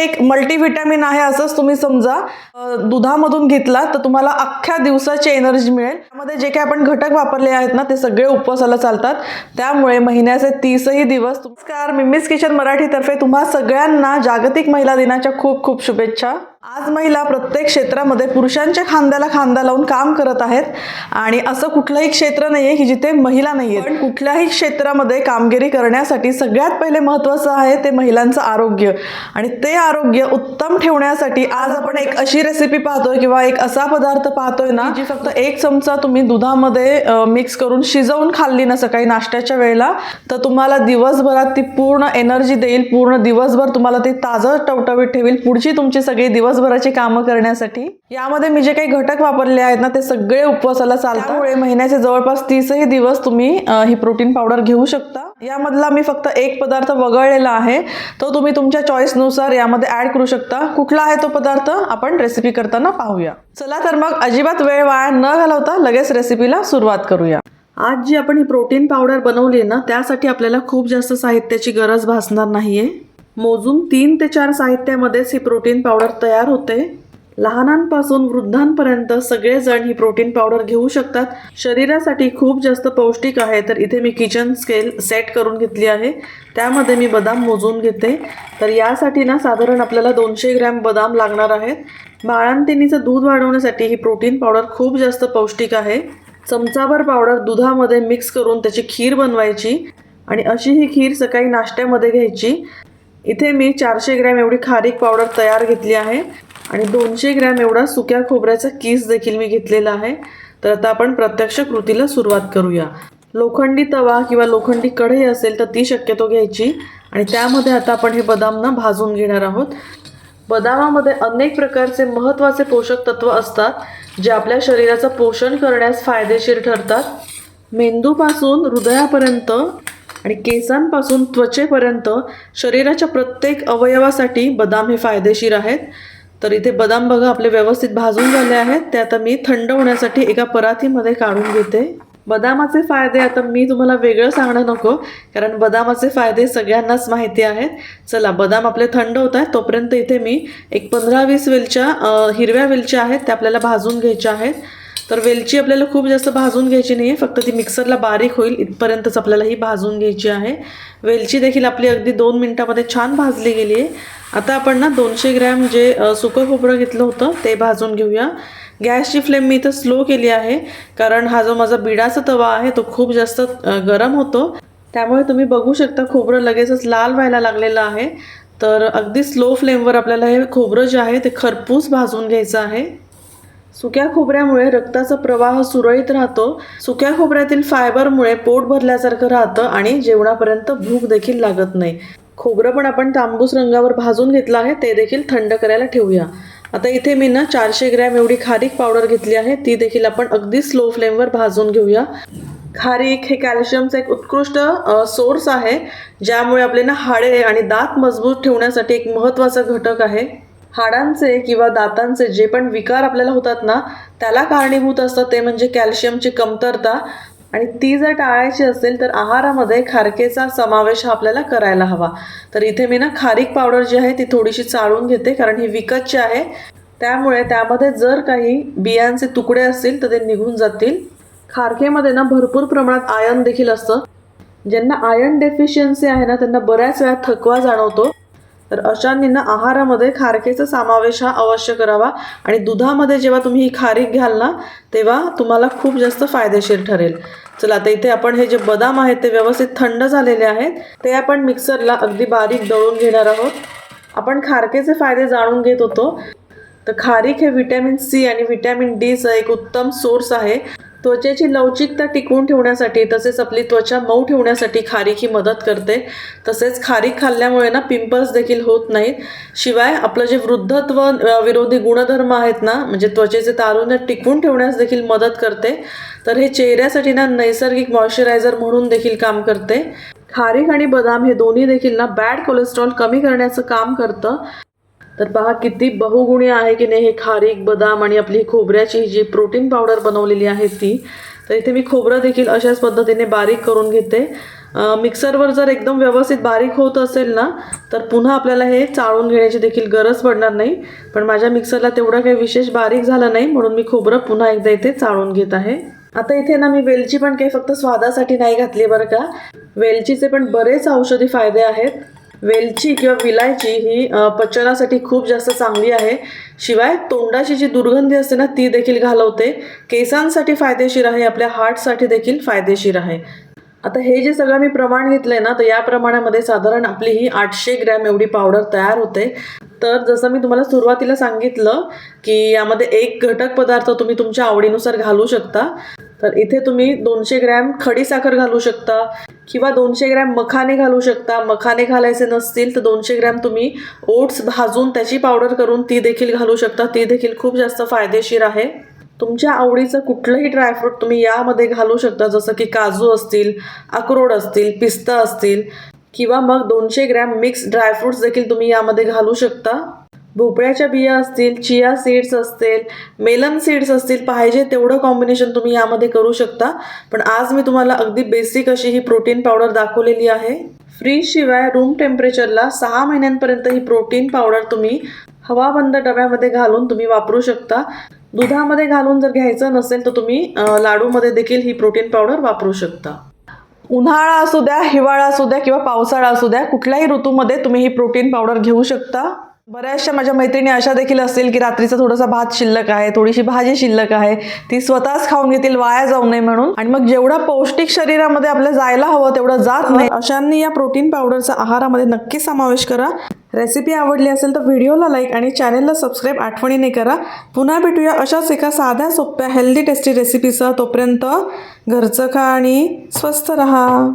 एक मल्टीव्हिटॅमिन आहे असंच तुम्ही समजा दुधामधून घेतला तर तुम्हाला अख्ख्या दिवसाची एनर्जी मिळेल. त्यामध्ये जे काही आपण घटक वापरले आहेत ना ते सगळे उपवासाला चालतात. त्यामुळे महिन्याचे तीसही दिवस नमस्कार मिम्मीस किचन मराठीतर्फे तुम्हा सगळ्यांना जागतिक महिला दिनाच्या खूप खूप शुभेच्छा. आज महिला प्रत्येक क्षेत्रामध्ये पुरुषांच्या खांद्याला खांदा लावून काम करत आहेत. आणि असं कुठलंही क्षेत्र नाही आहे की जिथे महिला नाही आहे पण कुठल्याही क्षेत्रामध्ये कामगिरी करण्यासाठी सगळ्यात पहिले महत्त्वाचं आहे ते महिलांचं आरोग्य. आणि ते आरोग्य उत्तम ठेवण्यासाठी आज आपण एक अशी रेसिपी पाहतोय किंवा एक असा पदार्थ पाहतोय ना जी फक्त एक चमचा तुम्ही दुधामध्ये मिक्स करून शिजवून खाल्ली ना सकाळी नाश्त्याच्या वेळेला तर तुम्हाला दिवसभरात ती पूर्ण एनर्जी देईल पूर्ण दिवसभर तुम्हाला ती ताजं टवटवीत ठेवील. पुढची तुमची सगळी दिवसभराची कामं करण्यासाठी. यामध्ये मी जे काही घटक वापरले आहेत ना ते सगळे उपवासाला चालतात. महिन्याचे जवळपास तीसही दिवस तुम्ही ही प्रोटीन पावडर घेऊ शकता. यामधला मी फक्त एक पदार्थ वगळलेला आहे. तो तुम्ही तुमच्या चॉईसनुसार यामध्ये ऍड करू शकता. कुठला आहे तो पदार्थ? आपण रेसिपी करताना पाहूया. चला तर मग अजिबात वेळ वाया न घालवता लगेच रेसिपीला सुरुवात करूया. आज जी आपण ही प्रोटीन पावडर बनवली आहे ना त्यासाठी आपल्याला खूप जास्त साहित्याची गरज भासणार नाहीये. मोजून तीन ते चार साहित्यामध्येच ही प्रोटीन पावडर तयार होते. लहानांपासून वृद्धांपर्यंत सगळेजण ही प्रोटीन पावडर घेऊ शकतात. शरीरासाठी खूप जास्त पौष्टिक आहे तर इथे मी किचन स्केल सेट करून घेतली आहे. त्यामध्ये मी बदाम मोजून घेते. तर यासाठी ना साधारण आपल्याला दोनशे ग्रॅम बदाम लागणार आहेत. बाळांतिनीचं दूध वाढवण्यासाठी ही प्रोटीन पावडर खूप जास्त पौष्टिक आहे. चमचाभर पावडर दुधामध्ये मिक्स करून त्याची खीर बनवायची आणि अशी ही खीर सकाळी नाश्त्यामध्ये घ्यायची. इथे मी चारशे ग्रॅम एवढी खारीक पावडर तयार घेतली आहे आणि दोनशे ग्रॅम एवढा सुक्या खोबऱ्याचा किस देखील मी घेतलेला आहे. तर आता आपण प्रत्यक्ष कृतीला सुरुवात करूया. लोखंडी तवा किंवा लोखंडी कढई असेल तर ती शक्यतो घ्यायची. आणि त्यामध्ये आता आपण हे बदामना भाजून घेणार आहोत. बदामामध्ये अनेक प्रकारचे महत्त्वाचे पोषक तत्व असतात जे आपल्या शरीराचं पोषण करण्यास फायदेशीर ठरतात. मेंदूपासून हृदयापर्यंत आणि केसांपासून त्वचेपर्यंत शरीराच्या प्रत्येक अवयवासाठी बदाम हे फायदेशीर आहेत. तर इथे बदाम बघा आपले व्यवस्थित भाजून झाले आहेत. ते आता मी थंड होण्यासाठी एका परातीमध्ये काढून घेते. बदामाचे फायदे आता मी तुम्हाला वेगळं सांगणं नको कारण बदामाचे फायदे सगळ्यांनाच माहिती आहेत. चला बदाम आपले थंड होत आहेत. तोपर्यंत इथे मी एक पंधरा वीस वेलच्या हिरव्या वेलच्या आहेत त्या आपल्याला भाजून घ्यायच्या आहेत. तर वेलची आपल्याला खूप जास्त भाजून घ्यायची नाही आहे फक्त ती मिक्सरला बारीक होईल इथपर्यंतच आपल्याला ही भाजून घ्यायची आहे. वेलची देखील आपली अगदी दोन मिनटामध्ये छान भाजली गेली आहे. आता आपण ना दोनशे ग्रॅम जे सुकं खोबरं घेतलं होतं ते भाजून घेऊया. गॅसची फ्लेम मी इथं स्लो केली आहे कारण हा जो माझा बिडाचा तवा आहे तो खूप जास्त गरम होतो. त्यामुळे तुम्ही बघू शकता खोबरं लगेचच लाल व्हायला लागलेलं आहे. तर अगदी स्लो फ्लेमवर आपल्याला हे खोबरं जे आहे ते खरपूस भाजून घ्यायचं आहे. सुक्या खोबऱ्यामुळे रक्ताचा प्रवाह सुरळीत राहतो. सुक्या खोबऱ्यातील फायबरमुळे पोट भरल्यासारखं राहतं आणि जेवणापर्यंत भूक देखील लागत नाही. खोबरं पण आपण तांबूस रंगावर भाजून घेतलं आहे ते देखील थंड करायला ठेवूया. आता इथे मी ना चारशे ग्रॅम एवढी खारीक पावडर घेतली आहे ती देखील आपण अगदी स्लो फ्लेमवर भाजून घेऊया. खारीक हे कॅल्शियमचा एक उत्कृष्ट सोर्स आहे ज्यामुळे आपले ना हाडे आणि दात मजबूत ठेवण्यासाठी एक महत्त्वाचा घटक आहे. हाडांचे किंवा दातांचे जे पण विकार आपल्याला होतात ना त्याला कारणीभूत असतं ते म्हणजे कॅल्शियमची कमतरता. आणि ती जर टाळायची असेल तर आहारामध्ये खारकेचा समावेश हा आपल्याला करायला हवा. तर इथे मी ना खारीक पावडर जी आहे ती थोडीशी चाळून घेते कारण ही विकतची आहे त्यामुळे त्यामध्ये जर काही बियांचे तुकडे असतील तर ते निघून जातील. खारकेमध्ये ना भरपूर प्रमाणात आयर्न देखील असतं. ज्यांना आयर्न डेफिशियन्सी आहे ना त्यांना बऱ्याच वेळा थकवा जाणवतो. तर अशांनींना आहारामध्ये खारकेचा समावेश हा अवश्य करावा. आणि दुधामध्ये जेव्हा तुम्ही ही खारीक घ्याल ना तेव्हा तुम्हाला खूप जास्त फायदेशीर ठरेल. चला आता इथे आपण हे जे बदाम आहेत ते व्यवस्थित थंड झालेले आहेत. ते आपण मिक्सरला अगदी बारीक दळून घेणार आहोत. आपण खारकेचे फायदे जाणून घेत होतो. तर खारीक हे व्हिटॅमिन सी आणि व्हिटॅमिन डीचं एक उत्तम सोर्स आहे. त्वचेची लवचिकता टिकवून ठेवण्यासाठी तसेच आपली त्वचा मऊ ठेवण्यासाठी खारीक ही मदत करते. तसेच खारीक खाल्ल्यामुळे ना पिंपल्स देखील होत नाहीत. शिवाय आपलं जे वृद्धत्व विरोधी गुणधर्म आहेत ना म्हणजे त्वचेचे तारुण्य टिकवून ठेवण्यास देखील मदत करते. तर हे चेहऱ्यासाठी ना नैसर्गिक मॉइश्चरायझर म्हणून देखील काम करते. खारीक आणि बदाम हे दोन्ही देखील ना बॅड कोलेस्ट्रॉल कमी करण्याचं काम करतं. तर पहा किती बहुगुणी आहे की नाही हे खारीक बदाम आणि आपली खोबऱ्याची जी प्रोटीन पावडर बनवलेली आहे ती तर इथे मी खोबरं देखील अशाच पद्धतीने बारीक करून घेते. मिक्सरवर जर एकदम व्यवस्थित बारीक होत असेल ना तर पुन्हा आपल्याला हे चाळून घेण्याची देखील गरज पडणार नाही. पण माझ्या मिक्सरला तेवढं काही विशेष बारीक झालं नाही म्हणून मी खोबरं पुन्हा एकदा इथे चाळून घेत आहे. आता इथे ना मी वेलची पण काही फक्त स्वादासाठी नाही घातली बरं का. वेलचीचे पण बरेच औषधी फायदे आहेत. वेलची किंवा विलायची ही पचनासाठी खूप जास्त चांगली आहे. शिवाय तोंडाची जी दुर्गंधी असते ना ती देखील घालवते. केसांसाठी फायदेशीर आहे आपल्या हार्टसाठी देखील फायदेशीर आहे. आता हे जे सगळं मी प्रमाण घेतलंय ना तर या प्रमाणामध्ये साधारण आपली ही आठशे ग्रॅम एवढी पावडर तयार होते. तर जसं मी तुम्हाला सुरुवातीला सांगितलं की यामध्ये एक घटक पदार्थ तुम्ही तुमच्या आवडीनुसार घालू शकता. तर इथे तुम्ही दोनशे ग्रॅम खडी साखर घालू शकता किंवा दोनशे ग्रॅम मखाने घालू शकता. मखाने घालायचे नसतील तर दोनशे ग्रॅम तुम्ही ओट्स भाजून त्याची पावडर करून ती देखील घालू शकता. ती देखील खूप जास्त फायदेशीर आहे. तुमच्या आवडीचं कुठलंही ड्रायफ्रूट तुम्ही यामध्ये घालू शकता जसं की काजू असतील अक्रोड असतील पिस्ता असतील किंवा मग दोनशे ग्रॅम मिक्स ड्रायफ्रूट्स देखील तुम्ही यामध्ये घालू शकता. भोपळ्याच्या बिया असतील चिया सीड्स असतील मेलन सीड्स असतील पाहिजे तेवढं कॉम्बिनेशन तुम्ही यामध्ये करू शकता. पण आज मी तुम्हाला अगदी बेसिक अशी ही प्रोटीन पावडर दाखवलेली आहे. फ्रीजशिवाय रूम टेम्परेचरला सहा महिन्यांपर्यंत ही प्रोटीन पावडर तुम्ही हवाबंद डब्यामध्ये घालून तुम्ही वापरू शकता. दुधामध्ये घालून जर घ्यायचं नसेल तर तुम्ही लाडूमध्ये देखील ही प्रोटीन पावडर वापरू शकता. उन्हाळा असू द्या हिवाळा असू द्या किंवा पावसाळा असू द्या कुठल्याही ऋतूमध्ये तुम्ही ही प्रोटीन पावडर घेऊ शकता. बऱ्याचशा माझ्या मैत्रिणी अशा देखील असतील की रात्रीचा थोडासा भात शिल्लक आहे थोडीशी भाजी शिल्लक आहे ती स्वतःच खाऊन घेतील वाया जाऊ नये म्हणून. आणि मग जेवढं पौष्टिक शरीरामध्ये आपल्या जायला हवं तेवढं जात नाही. अशांनी या प्रोटीन पावडरचा आहारामध्ये नक्की समावेश करा. रेसिपी आवडली असेल तर व्हिडिओला लाईक आणि चॅनेलला सबस्क्राईब आठवणीने करा. पुन्हा भेटूया अशाच एका साध्या सोप्या हेल्दी टेस्टी रेसिपीसह तोपर्यंत घरचं खा आणि स्वस्त रहा.